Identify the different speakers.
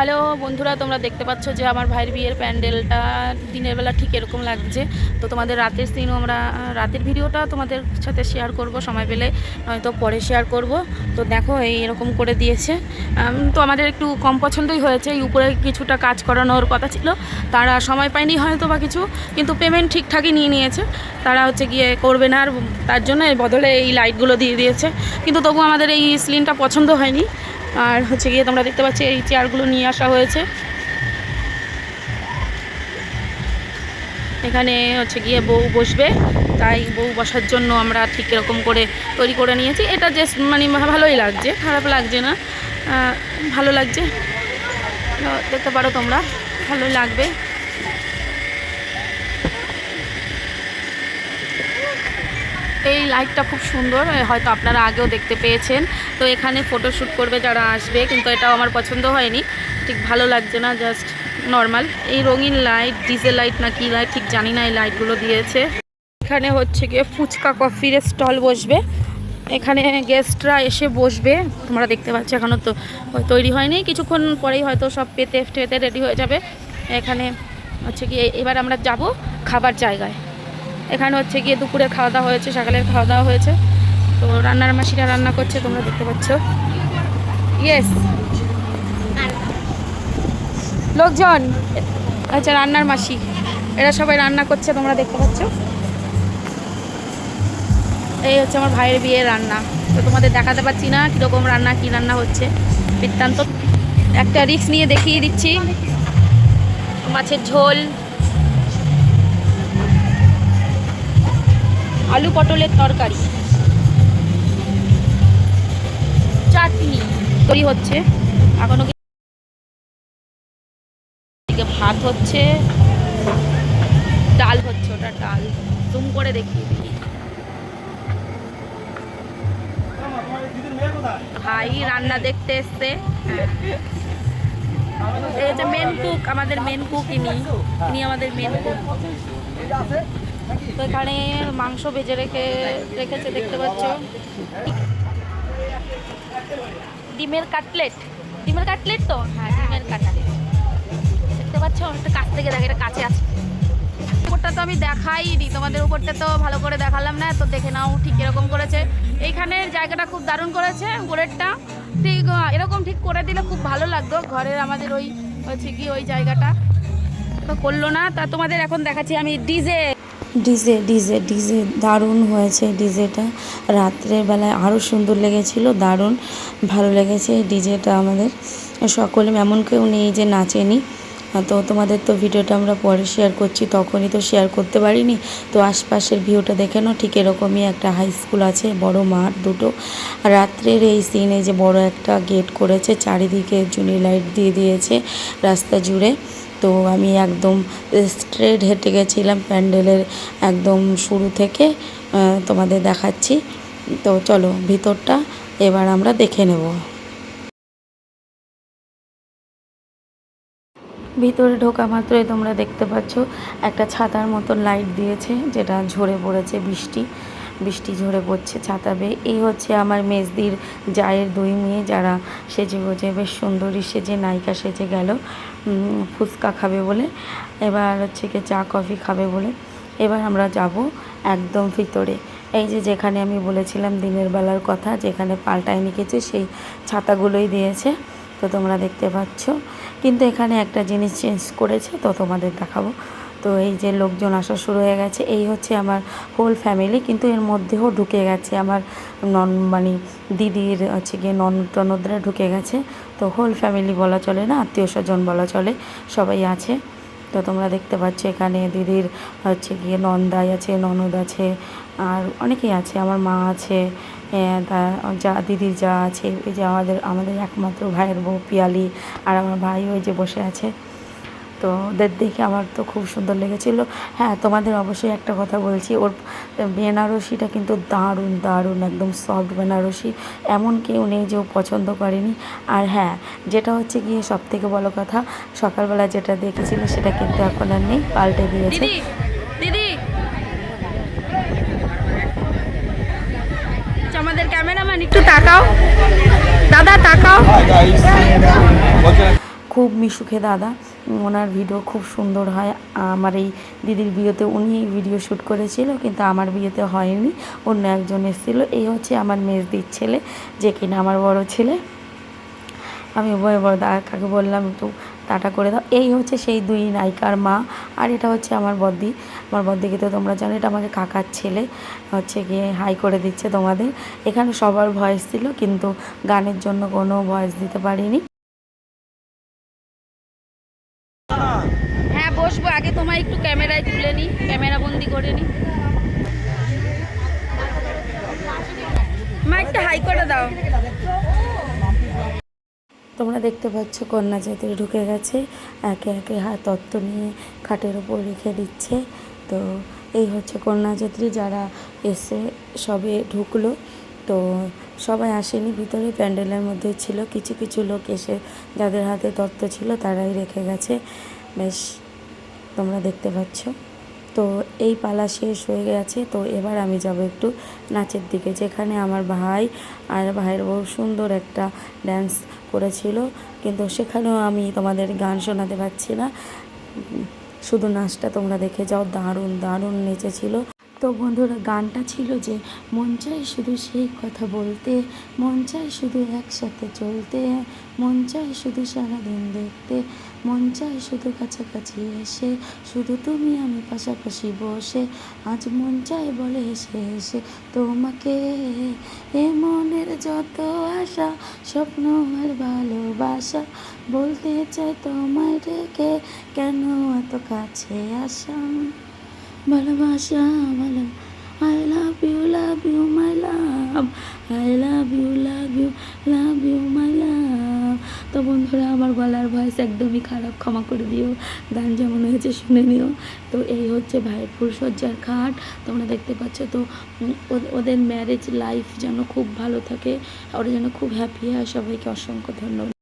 Speaker 1: Hello বন্ধুরা, তোমরা দেখতে পাচ্ছ যে আমার ভাইয়ের বিয়ের প্যান্ডেলটা দিনের বেলা ঠিক এরকম লাগছে। তো তোমাদের রাতের সিনও আমরা রাতের ভিডিওটা তোমাদের সাথে শেয়ার করব সময় পেলে, নয়তো পরে শেয়ার করব। তো দেখো, এই এরকম করে দিয়েছে। তো আমাদের একটু কম পছন্দই হয়েছে। এই উপরে কিছুটা কাজ করানোর কথা ছিল। তারা সময় পায়নি হয়তো বা কিছু, কিন্তু পেমেন্ট ঠিকঠাকই নিয়ে নিয়েছে। তারা হচ্ছে গিয়ে করবে না আর, তার জন্য বদলে এই লাইটগুলো দিয়ে দিয়েছে। কিন্তু তবু আমাদের এই সিলিংটা পছন্দ হয়নি। আর হচ্ছে গিয়ে তোমরা দেখতে পাচ্ছ এই চেয়ারগুলো নিয়ে আসা হয়েছে। এখানে হচ্ছে গিয়ে বউ বসবে, তাই বউ বসার জন্য আমরা ঠিক এরকম করে তৈরি করে নিয়েছি। এটা যে মানে ভালোই লাগছে, খারাপ লাগছে না। ভালো লাগছে। দেখতে পারো তোমরা, ভালোই লাগবে। এই লাইটটা খুব সুন্দর হয়তো আপনারা আগেও দেখতে পেয়েছেন। তো এখানে ফটোশ্যুট করবে যারা আসবে, কিন্তু এটাও আমার পছন্দ হয়নি। ঠিক ভালো লাগছে না জাস্ট নর্মাল এই রঙিন লাইট ডিজেল লাইট না কি লাইট ঠিক জানি না এই লাইটগুলো দিয়েছে। এখানে হচ্ছে গিয়ে ফুচকা কফির স্টল বসবে। এখানে গেস্টরা এসে বসবে। তোমরা দেখতে পাচ্ছ এখনও তো তৈরি হয়নি। কিছুক্ষণ পরেই হয়তো সব পেতে ফেতে রেডি হয়ে যাবে। এখানে হচ্ছে গিয়ে এবার আমরা যাব খাবার জায়গায়। এখানে হচ্ছে গিয়ে দুপুরে খাওয়া দাওয়া হয়েছে, সকালের খাওয়া দাওয়া হয়েছে। তো রান্নার মাসিরা রান্না করছে, তোমরা দেখতে পাচ্ছ। ইয়েস লোকজন আচ্ছা রান্নার মাসি। এরা সবাই রান্না করছে, তোমরা দেখতে পাচ্ছ। এই হচ্ছে আমার ভাইয়ের বিয়ের রান্না। তো তোমাদের দেখাতে পাচ্ছি না কীরকম রান্না, কী রান্না হচ্ছে। বৃত্তান্ত। একটা রিক্স নিয়ে দেখিয়ে দিচ্ছি। মাছের ঝোল আলু পটলের তরকারি। চাটনি তৈরি হচ্ছে। এখনও ভাত হচ্ছে। ডাল হচ্ছে, ওটা ডাল। জুম করে দেখি ভাই রান্না দেখতে এসছে। হ্যাঁ। মেন কুক আমাদের মেন কুক ইনি। ইনি আমাদের মেন কুক তো এখানে মাংস ভেজে রেখে রেখেছে, দেখতে পাচ্ছ। ডিমের কাটলেট। ডিমের কাটলেট তো? হ্যাঁ ডিমের কাটলেট। দেখতে পাচ্ছ? একটা কাছ থেকে দেখ, এটা কাছে আছে। উপরটা তো আমি দেখাইনি, তোমাদের উপরটা তো ভালো করে দেখালাম না, তো দেখে নাও ঠিক এরকম করেছে। এইখানের জায়গাটা খুব দারুণ করেছে উপরেরটা ঠিক এরকম ঠিক করে দিলে খুব ভালো লাগতো, ঘরের আমাদের ওই, হচ্ছে কি, ওই জায়গাটা। তো করল না, তা তোমাদের এখন দেখাচ্ছি আমি ডিজে।
Speaker 2: ডিজে ডিজে ডিজে দারুণ হয়েছে ডিজেটা রাত্রের বেলায় আরও সুন্দর লেগেছিল, দারুণ ভালো লেগেছে ডিজেটা আমাদের। সকলে, এমন কেউ নেই যে নাচেনি তো তোমাদের তো ভিডিওটা আমরা পরে শেয়ার করছি, তখনই তো শেয়ার করতে পারিনি। তো আশপাশের ভিউটা দেখে নাও, ঠিক এরকমই একটা হাই স্কুল আছে, বড় মাঠ দুটো। রাত্রের এই সিনে যে বড় একটা গেট করেছে, চারিদিকে জুনি লাইট দিয়ে দিয়েছে, রাস্তা জুড়ে। তো আমি একদম স্ট্রেট হেঁটে গেছিলাম প্যান্ডেলের একদম শুরু থেকে তোমাদের দেখাচ্ছি। তো চলো ভিতরটা এবার আমরা দেখে নেব। ভিতরে ঢোকা মাত্রই তোমরা দেখতে পাচ্ছ, একটা ছাতার মতো লাইট দিয়েছে, যেটা ঝরে পড়েছে বৃষ্টি। বৃষ্টি ঝরে পড়ছে ছাতা বেয়ে। এই হচ্ছে আমার মেজদির জায়ের দুই মেয়ে যারা সেজে গোজে, বেশ সুন্দরী সেজে, নায়িকা সেজে গেল। ফুচকা খাবে বলে। এবার হচ্ছে কি চা, কফি খাবে বলে। এবার আমরা যাব একদম ভিতরে। এই যে যেখানে আমি বলেছিলাম দিনের বেলার কথা, যেখানে পাল্টায় নিকেছে, সেই ছাতাগুলোই দিয়েছে। তো তোমরা দেখতে পাচ্ছ। কিন্তু এখানে একটা জিনিস চেঞ্জ করেছে, তো তোমাদের দেখাবো। তো এই যে লোকজন আসা শুরু হয়ে গেছে, এই হচ্ছে আমার হোল ফ্যামিলি কিন্তু এর মধ্যেও ঢুকে গেছে। আমার নন মানে দিদির হচ্ছে গিয়ে নন টনদরা ঢুকে গেছে। তো হোল ফ্যামিলি বলা চলে না, আত্মীয় স্বজন বলা চলে, সবাই আছে। তো তোমরা দেখতে পাচ্ছ এখানে দিদির হচ্ছে গিয়ে নন্দাই আছে, ননদ আছে, আর অনেকেই আছে। আমার মা আছে যা, দিদির যা আছে, এই যে আমাদের আমাদের একমাত্র ভাইয়ের বউ পিয়ালি, আর আমার ভাই ওই যে বসে আছে। তো ওদের দেখে আমার তো খুব সুন্দর লেগেছিলো। হ্যাঁ তোমাদের অবশ্যই একটা কথা বলছি ওর বেনারসিটা কিন্তু দারুণ দারুণ একদম সফট বেনারসি। এমন কেউ নেই যে ও পছন্দ করেনি। আর হ্যাঁ যেটা হচ্ছে গিয়ে সব থেকে বড় কথা সকালবেলা যেটা দেখেছিল সেটা কিন্তু এখন আর নেই পাল্টে দিয়েছে।
Speaker 1: দিদি। আচ্ছা, আমাদের ক্যামেরাম্যান একটু তাকাও। দাদা তাকাও।
Speaker 2: খুব মিশুখে দাদা। ওনার ভিডিও খুব সুন্দর হয়। আমার এই দিদির বিয়েতে উনি ভিডিও শ্যুট করেছিল, কিন্তু আমার বিয়েতে হয়নি। অন্য একজন এসেছিল। এই হচ্ছে আমার মেজদির ছেলে, যে কিনা আমার বড় ছেলে। আমি বড় বড় দা কাকে বললাম, একটু টাটা করে দাও। এই হচ্ছে সেই দুই নায়িকার মা, আর এটা হচ্ছে আমার বদ্দি। আমার বদ্দিকে তো তোমরা জানো, এটা আমাকে কাকার ছেলে। হচ্ছে গিয়ে হাই করে দিচ্ছে তোমাদের। এখানে সবার ভয়েস ছিল, কিন্তু গানের জন্য কোনো ভয়েস দিতে পারিনি
Speaker 1: হ্যাঁ বসবো আগে তোমার একটু ক্যামেরায় তুলে নিই, ক্যামেরা বন্দি করে নিই। মা, একটা হাই করে দাও।
Speaker 2: তোমরা দেখতে পাচ্ছ কন্যা যাত্রী ঢুকে গেছে, একে একে হাত তত্ত্ব নিয়ে খাটের ওপর রেখে দিচ্ছে। তো এই হচ্ছে কন্যা যাত্রী যারা এসে সবে ঢুকলো। তো সবাই আসেনি, ভিতরে প্যান্ডেলের মধ্যে ছিল। কিছু কিছু লোক এসে যাদের হাতে তত্ত্ব ছিল, তারাই রেখে গেছে। বেশ তোমরা দেখতে পাচ্ছ। তো এই পালা শেষ হয়ে গেছে। তো এবার আমি যাব একটু নাচের দিকে, যেখানে আমার ভাই আর ভাইয়ের বউ সুন্দর একটা ড্যান্স করেছিল। কিন্তু সেখানেও আমি তোমাদের গান শোনাতে পারছি না। শুধু নাচটা তোমরা দেখে যাও, দারুণ দারুণ নেচেছিল। তো বন্ধুরা, গানটা ছিল যে, মন চাই শুধু সেই কথা বলতে, মন চাই শুধু একসাথে চলতে, মন চাই শুধু সারাদিন দেখতে। মন চায় শুধু কাছাকাছি এসে, শুধু তুমি আমি পাশাপাশি বসে। আজ মন চায় বলে হেসে হেসে তোমাকে। এ মনের যত আশা, স্বপ্ন আর ভালোবাসা, বলতে চাই তোমায় রেখে কেন এত কাছে আসা? ভালোবাসা, ভালো। I love you love you my love I love you love you love you my love তো বন্ধুরা, আমার গলার ভয়েস একদমই খারাপ, ক্ষমা করে দিও। গান যেমন হয়েছে শুনে নিও। তো এই হচ্ছে ভাইয়ের ফুলসজ্জার খাট। তোমরা দেখতে পাচ্ছ তো ওদের ম্যারেজ লাইফ যেন খুব ভালো থাকে। ওরা যেন খুব হ্যাপি হয়। সবাইকে অসংখ্য ধন্যবাদ।